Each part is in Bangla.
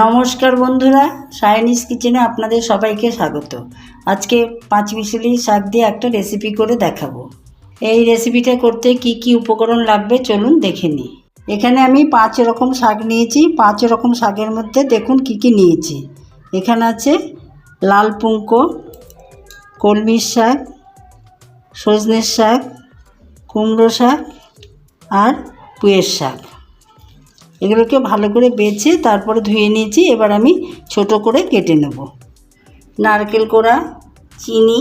নমস্কার বন্ধুরা সায়নিস কিচেনে আপনাদের সবাইকে স্বাগত। আজকে পাঁচ মিশালি শাক দিয়ে একটা রেসিপি করে দেখাবো। এই রেসিপিটা করতে কি কি উপকরণ লাগবে চলুন দেখে নিই। এখানে আমি পাঁচ রকম শাক নিয়েছি, পাঁচ রকম শাকের মধ্যে দেখুন কি কি নিয়েছি। এখানে আছে লাল পুঙ্কো, কলমির শাক, সজনের শাক, কুমড়ো শাক আর পুয়ের শাক। এগুলোকে ভালো করে বেছে তারপরে ধুয়ে নিয়েছি, এবার আমি ছোট করে কেটে নেব। নারকেল কোড়া, চিনি,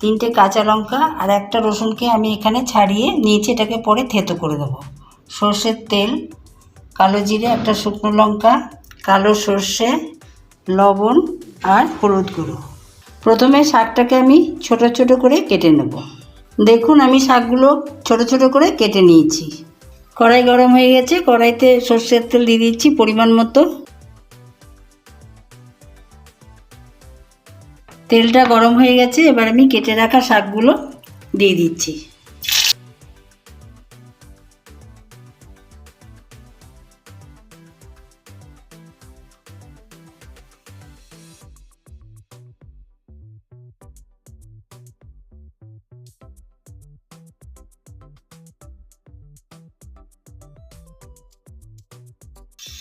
তিনটে কাঁচা লঙ্কা আর একটা রসুনকে আমি এখানে ছাড়িয়ে নিয়েছি, এটাকে পরে থেতো করে দেবো। সর্ষের তেল, কালো জিরে, একটা শুকনো লঙ্কা, কালো সর্ষে, লবণ আর হলুদ গুঁড়ো। প্রথমে শাকটাকে আমি ছোট ছোট করে কেটে নেব। দেখুন, আমি শাকগুলো ছোট ছোট করে কেটে নিয়েছি। কড়াই গরম হয়ে গেছে, কড়াইতে সর্ষের তেল দিয়ে দিচ্ছি পরিমাণ মতো। তেলটা গরম হয়ে গেছে, এবার আমি কেটে রাখা শাকগুলো দিয়ে দিচ্ছি।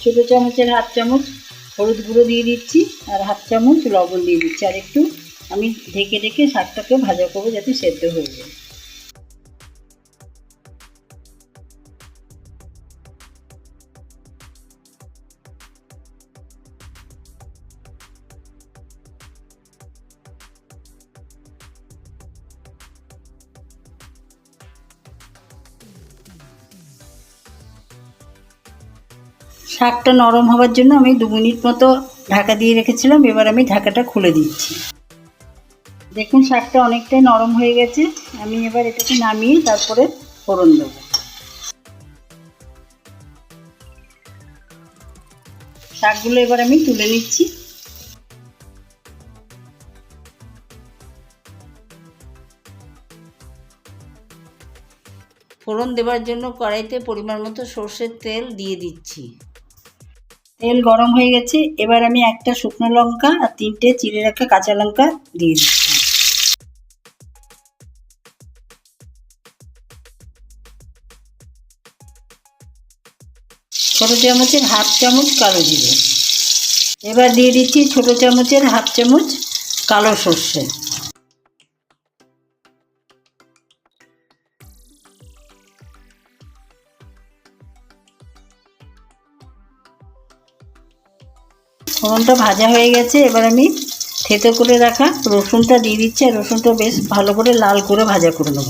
ছোটো চামচের হাফ চামচ হলুদ গুঁড়ো দিয়ে দিচ্ছি আর হাফ চামচ লবণ দিয়ে দিচ্ছি। আর একটু আমি ঢেকে ঢেকে শাকটাকে ভাজা করব যাতে সেদ্ধ হয়ে যায়। শাকটা নরম হওয়ার জন্য আমি দু মিনিট মতো ঢাকা দিয়ে রেখেছিলাম, এবার আমি ঢাকাটা খুলে দিচ্ছি। দেখুন, শাকটা অনেকটাই নরম হয়ে গেছে। আমি এবার এটাকে নামিয়ে তারপরে ফোড়ন দেবো। শাকগুলো এবার আমি তুলে নিচ্ছি। ফোড়ন দেওয়ার জন্য কড়াইতে পরিমাণ মতো সর্ষের তেল দিয়ে দিচ্ছি। তেল গরম হয়ে গেছে, এবার আমি একটা শুকনো লঙ্কা আর তিনটে চিড়ে রাখা কাঁচা লঙ্কা দিয়ে দিচ্ছি। ছোটো চামচের হাফ চামচ কালো জিরে। এবার দিয়ে দিচ্ছি ছোটো চামচের হাফ চামচ কালো সর্ষে। ফোড়নটা ভাজা হয়ে গেছে। এবার আমি থেতো করে রাখা রসুনটা দিয়ে দিচ্ছি আর রসুনটা বেশ ভালো করে লাল করে ভাজা করে নেব।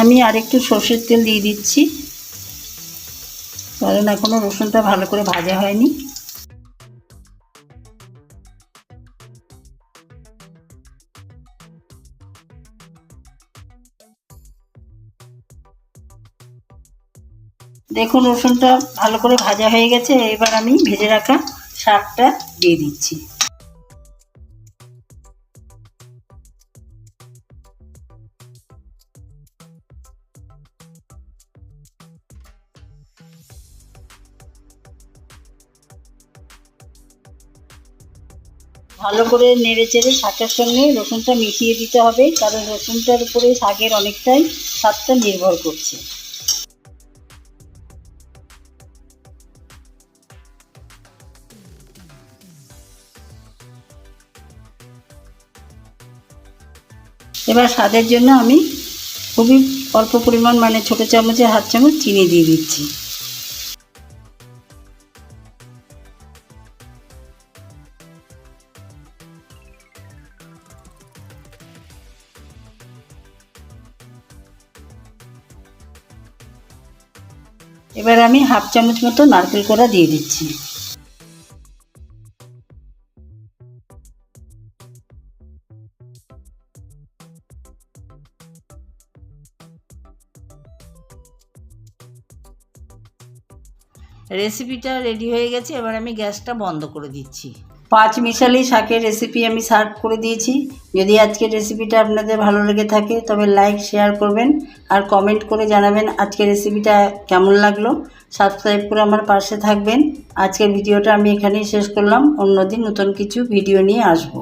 আমি আরেকটু সর্ষের তেল দিয়ে দিচ্ছি। কারণ এখনও রসুনটা ভালো করে ভাজা হয়নি। দেখুন, রসুনটা ভালো করে ভাজা হয়ে গেছে। এবার আমি ভেজে রাখা শাকটা দিয়ে দিচ্ছি। ভালো করে নেড়ে চেড়ে শাকের সঙ্গে রসুনটা মিশিয়ে দিতে হবে, কারণ রসুনটার উপরে শাকের অনেকটাই স্বাদটা নির্ভর করছে। এবার স্বাদের জন্য আমি খুবই অল্প পরিমাণ মানে ছোটো চামচের হাত চামচ চিনি দিয়ে দিচ্ছি। এবার আমি হাফ চামচ মতো নারকেল কোড়া দিয়ে দিচ্ছি। রেসিপিটা রেডি হয়ে গেছে, এবার আমি গ্যাসটা বন্ধ করে দিচ্ছি। পাঁচ মিশালি শাকের রেসিপি আমি সার্ভ করে দিয়েছি। যদি আজকের রেসিপিটা আপনাদের ভালো লেগে থাকে, তবে লাইক শেয়ার করবেন আর কমেন্ট করে জানাবেন আজকের রেসিপিটা কেমন লাগল। সাবস্ক্রাইব করে আমার পাশে থাকবেন। আজকের ভিডিওটা আমি এখানেই শেষ করলাম। অন্যদিন নতুন কিছু ভিডিও নিয়ে আসব।